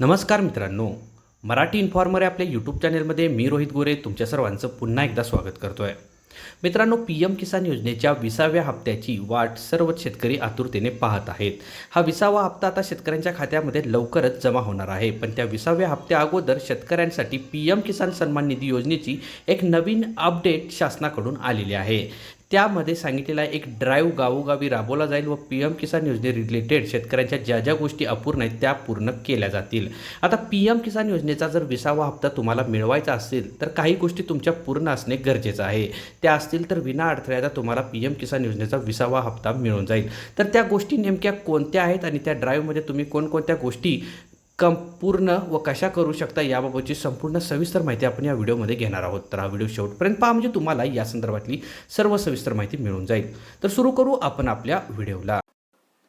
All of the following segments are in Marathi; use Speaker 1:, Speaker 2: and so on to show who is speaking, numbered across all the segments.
Speaker 1: नमस्कार मित्रांनो मराठी इन्फॉर्मर या आपल्या यूट्यूब चॅनेलमध्ये मी रोहित गोरे तुमच्या सर्वांचं पुन्हा एकदा स्वागत करतो आहे मित्रांनो पी एम किसान योजनेच्या विसाव्या हप्त्याची वाट सर्व शेतकरी आतुरतेने पाहत आहेत. हा विसावा हप्ता आता शेतकऱ्यांच्या खात्यामध्ये लवकरच जमा होणार आहे. पण त्या विसाव्या हप्त्या अगोदर शेतकऱ्यांसाठी पी एम किसान सन्मान निधी योजनेची एक नवीन अपडेट शासनाकडून आलेली आहे. त्यामध्ये सांगितलेला एक ड्राईव्ह गावोगावी राबवला जाईल व पी एम किसान योजने रिलेटेड शेतकऱ्यांच्या ज्या ज्या गोष्टी अपूर्ण आहेत त्या पूर्ण केल्या जातील. आता पी एम किसान योजनेचा जर विसावा हप्ता तुम्हाला मिळवायचा असेल तर काही गोष्टी तुमच्या पूर्ण असणे गरजेचं आहे. त्या असतील तर विना अडथळ्याचा तुम्हाला पी एम किसान योजनेचा विसावा हप्ता मिळून जाईल. तर त्या गोष्टी नेमक्या कोणत्या आहेत आणि त्या ड्राईव्हमध्ये तुम्ही कोणकोणत्या गोष्टी कम पूर्ण व कशा करू शकता याबाबतची संपूर्ण सविस्तर माहिती आपण या व्हिडिओमध्ये घेणार आहोत. तर हा व्हिडिओ शेवटपर्यंत पहा म्हणजे तुम्हाला या संदर्भातली सर्व सविस्तर माहिती मिळून जाईल. तर सुरू करू आपण आपल्या व्हिडिओला.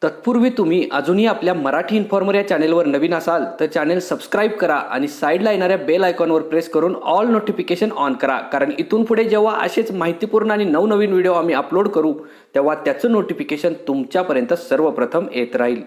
Speaker 1: तत्पूर्वी तुम्ही अजूनही आपल्या मराठी इन्फॉर्मर या चॅनेलवर नवीन असाल तर चॅनेल सबस्क्राईब करा आणि साईडला येणाऱ्या बेल आयकॉनवर प्रेस करून ऑल नोटिफिकेशन ऑन करा. कारण इथून पुढे जेव्हा असेच माहितीपूर्ण आणि नवनवीन व्हिडिओ आम्ही अपलोड करू तेव्हा त्याचं नोटिफिकेशन तुमच्यापर्यंत सर्वप्रथम येत राहील.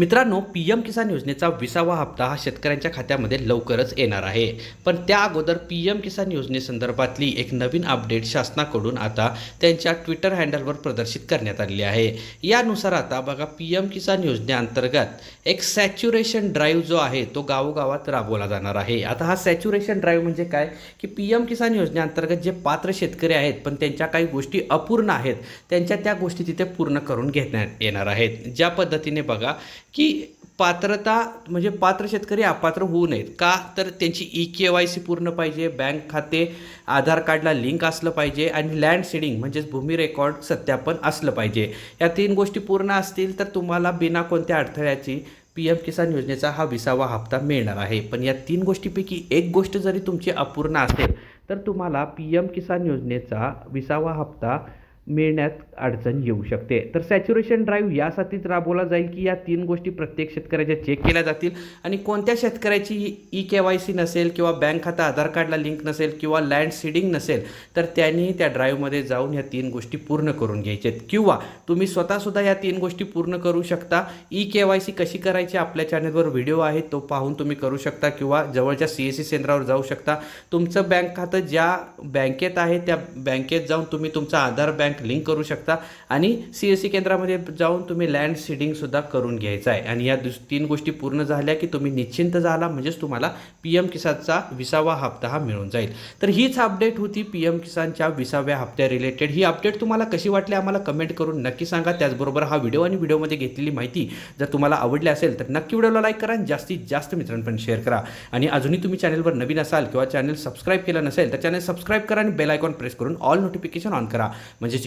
Speaker 1: मित्रांनो पी एम किसान योजनेचा विसावा हप्ता हा शेतकऱ्यांच्या खात्यामध्ये लवकरच येणार आहे. पण त्या अगोदर पी एम किसान योजनेसंदर्भातली एक नवीन अपडेट शासनाकडून आता त्यांच्या ट्विटर हँडलवर प्रदर्शित करण्यात आलेली आहे. यानुसार आता बघा पी एम किसान योजनेअंतर्गत एक सॅच्युरेशन ड्राईव्ह जो आहे तो गावोगावात राबवला जाणार आहे. आता हा सॅच्युरेशन ड्राईव्ह म्हणजे काय? की पी एम किसान योजनेअंतर्गत जे पात्र शेतकरी आहेत पण त्यांच्या काही गोष्टी अपूर्ण आहेत त्यांच्या त्या गोष्टी तिथे पूर्ण करून घेण्यात येणार आहेत. ज्या पद्धतीने बघा की पात्रता म्हणजे पात्र शेतकरी अपात्र होऊ नयेत. का? तर त्यांची ई के वाय सी पूर्ण पाहिजे बँक खाते आधार कार्डला लिंक असलं पाहिजे आणि लँड सेडिंग म्हणजेच भूमी रेकॉर्ड सत्यापन असलं पाहिजे. या तीन गोष्टी पूर्ण असतील तर तुम्हाला बिना कोणत्या अडथळ्याची पी एम किसान योजनेचा हा विसावा हप्ता मिळणार आहे. पण या तीन गोष्टीपैकी एक गोष्ट जरी तुमची अपूर्ण असेल तर तुम्हाला पी एम किसान योजनेचा विसावा हप्ता मिळण्यात अडचण येऊ शकते. तर सॅच्युरेशन ड्राईव्ह यासाठीच राबवला जाईल की या तीन गोष्टी प्रत्येक शेतकऱ्याच्या चेक केल्या जातील. आणि कोणत्या शेतकऱ्याची ई के वाय सी नसेल किंवा बँक खाता आधार कार्डला लिंक नसेल किंवा लँड सीडिंग नसेल तर त्यांनी त्या ड्राईव्हमध्ये जाऊन ह्या तीन गोष्टी पूर्ण करून घ्यायच्यात किंवा तुम्ही स्वतःसुद्धा या तीन गोष्टी पूर्ण करू शकता. ई के वाय सी कशी करायची आपल्या चॅनलवर व्हिडिओ आहे तो पाहून तुम्ही करू शकता किंवा जवळच्या सी एस सी केंद्रावर जाऊ शकता. तुमचं बँक खातं ज्या बँकेत आहे त्या बँकेत जाऊन तुम्ही तुमचा आधार बँक लिंक करू शकता. आणि सी एस सी केंद्रामध्ये जाऊन तुम्ही लँड सीडिंगसुद्धा करून घ्यायचं आहे. आणि या दुस तीन गोष्टी पूर्ण झाल्या की तुम्ही निश्चिंत झाला म्हणजेच तुम्हाला पी एम किसानचा विसावा हप्ता हा मिळून जाईल. तर हीच अपडेट होती पी एम किसानच्या विसाव्या हप्त्या रिलेटेड ही अपडेट तुम्हाला कशी वाटली आम्हाला कमेंट करून नक्की सांगा. त्याचबरोबर हा व्हिडिओ आणि व्हिडिओमध्ये घेतलेली माहिती जर तुम्हाला आवडली असेल तर नक्की व्हिडिओला लाईक करा आणि जास्तीत जास्त मित्रांपर्यंत शेअर करा. आणि अजूनही तुम्ही चॅनलवर नवीन असाल किंवा चॅनल सबस्क्राईब केलं नसेल तर चॅनल सबस्क्राईब करा आणि बेल आयकॉन प्रेस करून ऑल नोटिफिकेशन ऑन करा. म्हणजेच